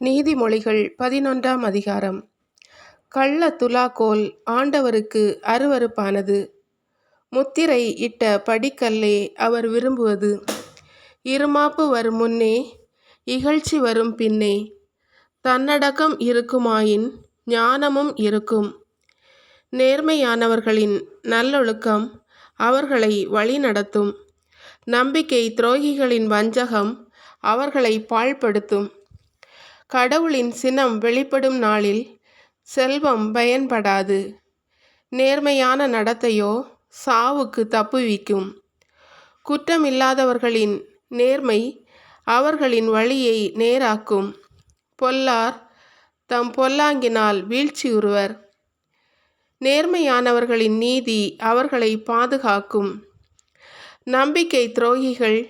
நீதிமொழிகள் பதினொன்றாம் அதிகாரம். கள்ள துலாக்கோல் ஆண்டவருக்கு அருவருப்பானது. முத்திரை இட்ட படிக்கல்லே அவர் விரும்புவது. இருமாப்பு வரும் முன்னே இகழ்ச்சி வரும் பின்னே தன்னடக்கம் இருக்குமாயின் ஞானமும் இருக்கும். நேர்மையானவர்களின் நல்லொழுக்கம் அவர்களை வழிநடத்தும். நம்பிக்கை துரோகிகளின் வஞ்சகம் அவர்களை பாழ்படுத்தும். கடவுளின் சினம் வெளிப்படும் நாளில் செல்வம் பயன்படாது. நேர்மையான நடத்தையோ சாவுக்கு தப்புவிக்கும் குற்றமில்லாதவர்களின் நேர்மை அவர்களின் வழியை நேராக்கும். பொல்லார் தம் பொல்லாங்கினால் வீழ்ச்சியுறுவர் நேர்மையானவர்களின் நீதி அவர்களை பாதுகாக்கும். நம்பிக்கை துரோகிகள்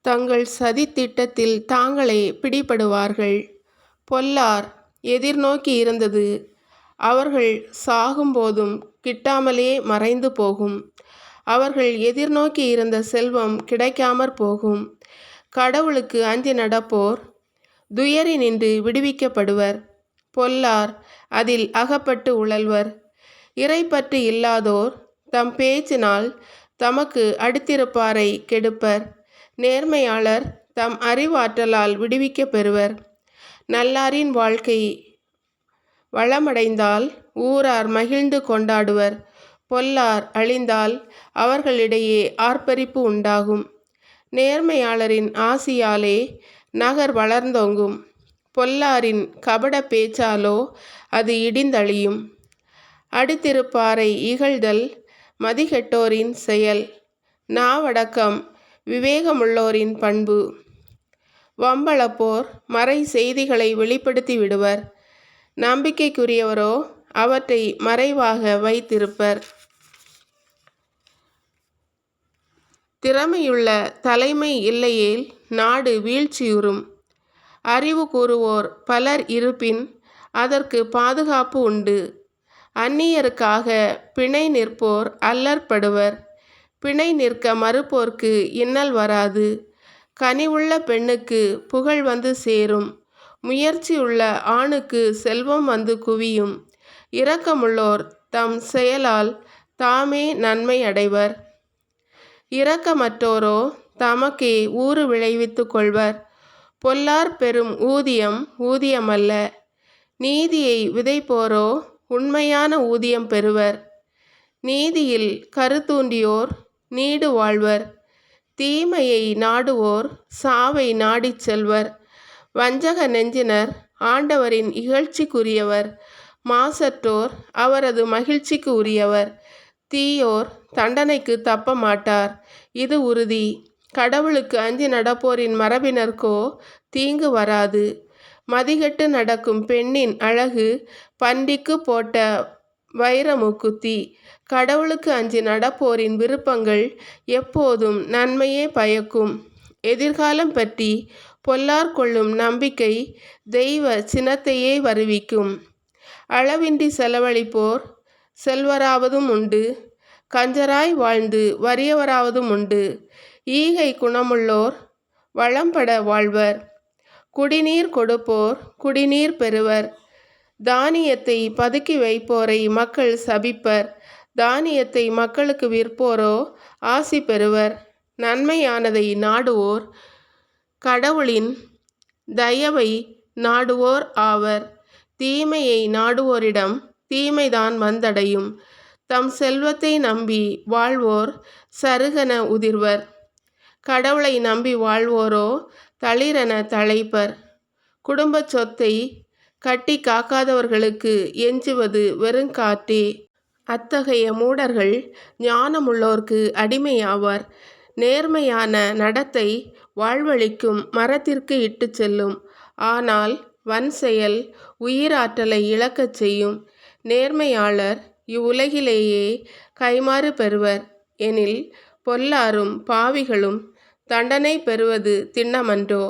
தங்கள் சதித்திட்டத்தில் தாங்களே பிடிபடுவார்கள். பொல்லார் எதிர்நோக்கி இருந்தது. அவர்கள் சாகும்போதும் கிட்டாமலே மறைந்து போகும். அவர்கள் எதிர்நோக்கி இருந்த செல்வம் கிடைக்காமற் போகும். கடவுளுக்கு அஞ்சி நடப்போர் துயரி நின்று விடுவிக்கப்படுவர். பொல்லார் அதில் அகப்பட்டு உழல்வர். இறைப்பற்று இல்லாதோர் தம் பேச்சினால் தமக்கு அடுத்திருப்பாரை கெடுப்பர். நேர்மையாளர் தம் அறிவாற்றலால் விடுவிக்கப் பெறுவர். நல்லாரின் வாழ்க்கை வளமடைந்தால் ஊரார் மகிழ்ந்து கொண்டாடுவர். பொல்லார் அழிந்தால் அவர்களிடையே ஆர்ப்பரிப்பு உண்டாகும். நேர்மையாளரின் ஆசியாலே நகர் வளர்ந்தோங்கும். பொல்லாரின் கபட பேச்சாலோ அது இடிந்தழியும். அடுத்திருப்பாரை இகழ்தல் மதிகெட்டோரின் செயல். நாவடக்கம் விவேகமுள்ளோரின் பண்பு. வம்பளப்போர் மறை செய்திகளை வெளிப்படுத்தி விடுவர். நம்பிக்கைக்குரியவரோ அவற்றை மறைவாக வைத்திருப்பர். திறமையுள்ள தலைமை இல்லையேல் நாடு வீழ்ச்சியுறும். அறிவு கூறுவோர் பலர் இருப்பின் அதற்கு பாதுகாப்பு உண்டு. அந்நியருக்காக பிணை நிற்போர் அல்லற்படுவர். பிணை நிற்க மறுப்போர்க்கு இன்னல் வராது. கனிவுள்ள பெண்ணுக்கு புகழ் வந்து சேரும். முயற்சி உள்ள ஆணுக்கு செல்வம் வந்து குவியும். இரக்கமுள்ளோர் தம் செயலால் தாமே நன்மை அடைவர். இரக்கமற்றோரோ தமக்கே ஊறு விளைவித்து கொள்வர். பொல்லார் பெறும் ஊதியம் ஊதியமல்ல. நீதியை விதைப்போரோ உண்மையான ஊதியம் பெறுவர். நீதியில் கருத்தூண்டியோர் நீடு வாழ்வர். தீமையை நாடுவோர் சாவை நாடிச் செல்வர். வஞ்சக நெஞ்சினர் ஆண்டவரின் இகழ்ச்சிக்குரியவர். மாசற்றோர் அவரது மகிழ்ச்சிக்கு உரியவர் தீயோர் தண்டனைக்கு தப்ப மாட்டார் இது உறுதி. கடவுளுக்கு அஞ்சி நடப்போரின் மரபினர்க்கோ தீங்கு வராது. மதிகட்டு நடக்கும் பெண்ணின் அழகு பண்டிக்கு போட்ட வைரமுக்குத்தி. கடவுளுக்கு அஞ்சி நடப்போரின் விருப்பங்கள் எப்போதும் நன்மையே பயக்கும். எதிர்காலம் பற்றி பொல்லார் கொள்ளும் நம்பிக்கை தெய்வ சினத்தையே வருவிக்கும். அளவின்றி செலவழிப்போர் செல்வராவதும் உண்டு. கஞ்சராய் வாழ்ந்து வறியவராவதும் உண்டு. ஈகை குணமுள்ளோர் வளம்பட வாழ்வர். குடிநீர் கொடுப்போர் குடிநீர் பெறுவர். தானியத்தை பதுக்கி வைப்போரை மக்கள் சபிப்பர். தானியத்தை மக்களுக்கு விற்போரோ? ஆசி பெறுவர். நன்மையானதை நாடுவோர். கடவுளின் தயவை நாடுவோர் ஆவர். தீமையை நாடுவோரிடம் தீமைதான் வந்தடையும். தம் செல்வத்தை நம்பி வாழ்வோர் சருகன உதிர்வர். கடவுளை நம்பி வாழ்வோரோ? தளிரென தழைப்பர். குடும்ப சொத்தை கட்டி காக்காதவர்களுக்கு எஞ்சுவது வெறுங்காற்றே அத்தகைய மூடர்கள் ஞானமுள்ளோர்க்கு அடிமையாவார். நேர்மையான நடத்தை வாழ்வழிக்கும் மரத்திற்கு இட்டு செல்லும். ஆனால் வன் செயல் உயிராற்றலை இழக்கச் செய்யும். நேர்மையாளர் இவ்வுலகிலேயே கைமாறு பெறுவர். எனில் பொல்லாரும் பாவிகளும் தண்டனை பெறுவது திண்ணமன்றோ?